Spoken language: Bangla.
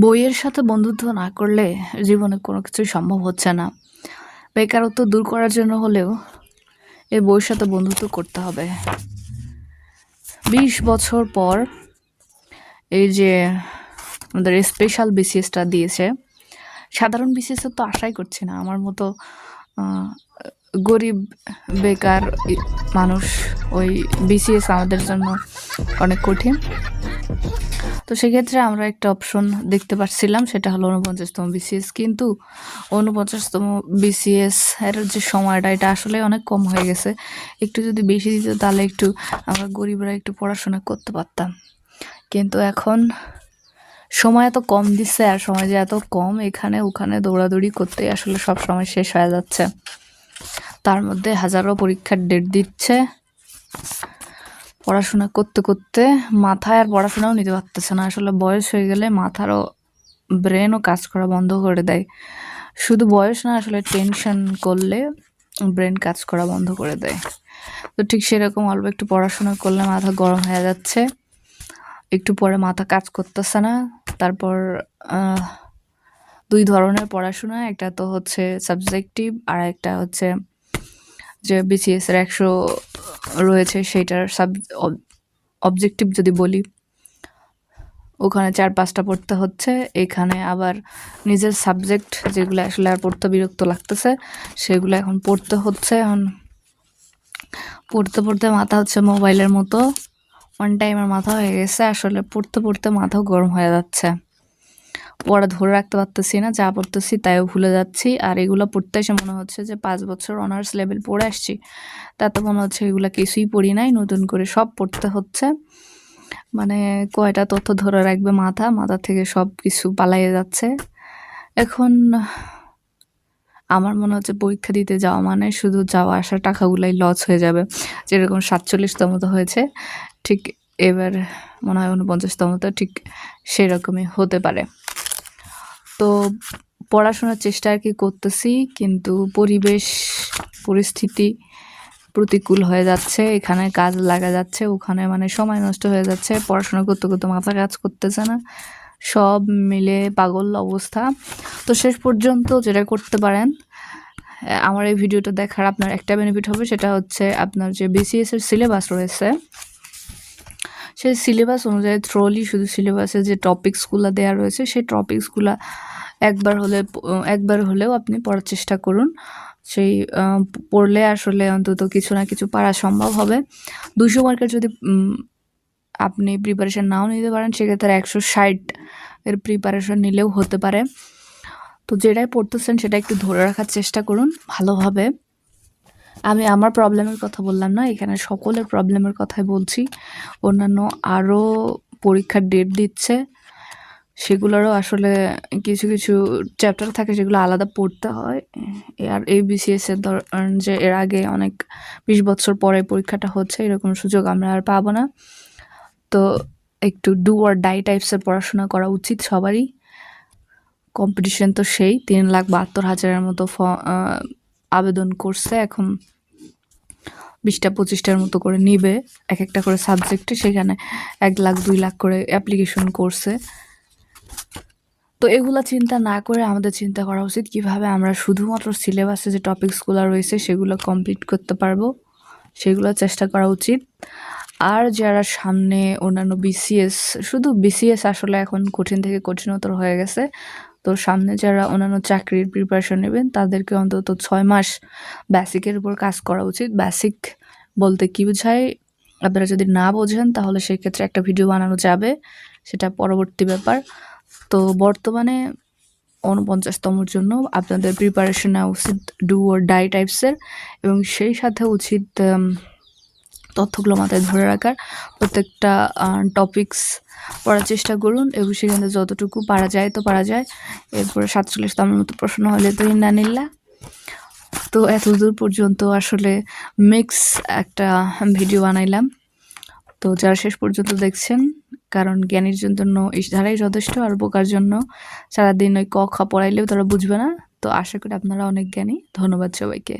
বইয়ের সাথে বন্ধুত্ব না করলে জীবনে কোনো কিছুই সম্ভব হচ্ছে না। বেকারত্ব দূর করার জন্য হলেও এই বইয়ের সাথে বন্ধুত্ব করতে হবে। বিশ বছর পর এই যে আমাদের স্পেশাল বিসিএসটা দিয়েছে, সাধারণ বিসিএস তো আশাই করছি না। আমার মতো গরিব, বেকার মানুষ ওই বিসিএস আমাদের জন্য অনেক কঠিন। তো সেক্ষেত্রে আমরা একটা অপশন দেখতে পাচ্ছিলাম সেটা হলো উনপঞ্চাশতম বিসিএস কিন্তু উনপঞ্চাশতম বিসিএস এর যে সময়টা, এটা আসলে অনেক কম হয়ে গেছে। একটু যদি বেশি দিত, তাহলে একটু আমরা গরিবরা একটু পড়াশোনা করতে পারতাম। কিন্তু এখন সময় এত কম দিচ্ছে, আর সময় যে এত কম, এখানে ওখানে দৌড়াদৌড়ি করতে আসলে সব সময় শেষ হয়ে যাচ্ছে। তার মধ্যে হাজারো পরীক্ষার ডেট দিচ্ছে। পড়াশোনা করতে করতে মাথায় আর পড়াশোনাও নিতে পারতেছে না। আসলে বয়স হয়ে গেলে মাথারও ব্রেনও কাজ করা বন্ধ করে দেয়। শুধু বয়স না, আসলে টেনশন করলে ব্রেন কাজ করা বন্ধ করে দেয়। তো ঠিক সেরকম অল্প একটু পড়াশোনা করলে মাথা গরম হয়ে যাচ্ছে। একটু পরে মাথা কাজ করতেছে না। তারপর দুই ধরনের পড়াশোনা, একটা তো হচ্ছে সাবজেক্টিভ আর একটা হচ্ছে যে বিসিএস এর একশো রয়েছে সেটার সাব অবজেক্টিভ যদি বলি, ওখানে চার পাঁচটা পড়তে হচ্ছে, এখানে আবার নিজের সাবজেক্ট যেগুলো আসলে আর পড়তে বিরক্ত লাগতেছে, সেগুলো এখন পড়তে হচ্ছে, এখন পড়তে পড়তে মাথা হচ্ছে মোবাইলের মতো ওয়ান টাইমের মাথা হয়ে গেছে, আসলে পড়তে পড়তে মাথাও গরম হয়ে যাচ্ছে। পড়া ধরে রাখতে পারতেছি না, যা পড়তেছি তাইও ভুলে যাচ্ছি। আর এগুলো পড়তে এসে মনে হচ্ছে যে পাঁচ বছর অনার্স লেভেল পড়ে আসছি। তাতে মনে হচ্ছে এগুলো কিছুই পড়ি নাই, নতুন করে সব পড়তে হচ্ছে। মানে কয়টা তথ্য ধরে রাখবে মাথা মাথা থেকে সব কিছু পালাইয়ে যাচ্ছে। এখন আমার মনে হচ্ছে পরীক্ষা দিতে যাওয়া মানে শুধু যাওয়া আসার টাকাগুলাই লস হয়ে যাবে। যেরকম সাতচল্লিশতম তো হয়েছে, ঠিক এবার মনে হয় উনপঞ্চাশতম তো ঠিক সেরকমই হতে পারে। তো পড়াশোনার চেষ্টা আর কি করতেছি, কিন্তু পরিবেশ, পরিস্থিতি প্রতিকূল হয়ে যাচ্ছে, এখানে কাজ লাগা যাচ্ছে, ওখানে মানে সময় নষ্ট হয়ে যাচ্ছে, পড়াশোনা করতে করতে মাথা কাজ করতেছে না, সব মিলে পাগল অবস্থা। তো শেষ পর্যন্ত যেটা করতে পারেন, আমার এই ভিডিওটা দেখার আপনার একটা বেনিফিট হবে, সেটা হচ্ছে আপনার যে বিসিএস এর সিলেবাস রয়েছে সেই সিলেবাস অনুযায়ী থ্রোলি শুধু সিলেবাসে যে টপিকসগুলো দেওয়া রয়েছে, সেই টপিকসগুলো একবার হলে, একবার হলেও আপনি পড়ার চেষ্টা করুন। সেই পড়লে আসলে অন্তত কিছু না কিছু পারা সম্ভব হবে। দুশো মার্কের যদি আপনি প্রিপারেশান নাও নিতে পারেন, সেক্ষেত্রে একশো ষাট এর প্রিপারেশন নিলেও হতে পারে। তো যেটাই পড়তেছেন সেটা একটু ধরে রাখার চেষ্টা করুন, ভালোভাবে। আমি আমার প্রবলেমের কথা বললাম না, এখানে সকলের প্রবলেমের কথাই বলছি। অন্যান্য আরও পরীক্ষার ডেট দিচ্ছে, সেগুলোরও আসলে কিছু কিছু চ্যাপ্টার থাকে যেগুলো আলাদা পড়তে হয়। আর এই বিসিএস এর ধর, যে এর আগে অনেক বিশ বছর পরে পরীক্ষাটা হচ্ছে, এরকম সুযোগ আমরা আর পাবো না। তো একটু ডু আর ডাই টাইপসের পড়াশোনা করা উচিত সবারই। কম্পিটিশন তো সেই, তিন লাখ বাহাত্তর হাজারের মতো ফ- আবেদন করছে, এখন বিশটা পঁচিশটার মতো করে নিবে এক একটা করে সাবজেক্টে সেখানে এক লাখ, দুই লাখ করে অ্যাপ্লিকেশন করছে। তো এগুলা চিন্তা না করে আমাদের চিন্তা করা উচিত কীভাবে আমরা শুধুমাত্র সিলেবাসে যে টপিকসগুলো রয়েছে, সেগুলো কমপ্লিট করতে পারব, সেগুলো চেষ্টা করা উচিত। আর যারা সামনে অন্যান্য বিসিএস শুধু বিসিএস আসলে এখন কঠিন থেকে কঠিনতর হয়ে গেছে তো সামনে যারা অন্যান্য চাকরির প্রিপারেশন নেবেন, তাদেরকে অন্তত ছয় মাস বেসিকের উপর কাজ করা উচিত। বেসিক বলতে কি বোঝায়? আপনারা যদি না বোঝেন, তাহলে সেক্ষেত্রে একটা ভিডিও বানানো যাবে। সেটা পরবর্তী ব্যাপার। তো বর্তমানে উনপঞ্চাশতমর জন্য আপনাদের প্রিপারেশন নেওয়া উচিত ডু ওর ডাই টাইপসের এবং সেই সাথে উচিত তথ্যগুলো মাথায় ধরে রাখার প্রত্যেকটা টপিকস পড়ার চেষ্টা করুন এবং সেখানে যতটুকু পারা যায় তো পারা যায়। এরপরে সাতচল্লিশতমের মতো প্রশ্ন হলে তো ইন্না নিল্লা। তো এতদূর পর্যন্ত আসলে মিক্স একটা ভিডিও বানাইলাম। তো যারা শেষ পর্যন্ত দেখছেন, কারণ জ্ঞানীর জন্য ইশারাই যথেষ্ট আর বোকার জন্য, সারাদিন ওই ক, খ পড়াইলেও তারা বুঝবে না। তো আশা করি আপনারা অনেক জ্ঞানী। ধন্যবাদ সবাইকে।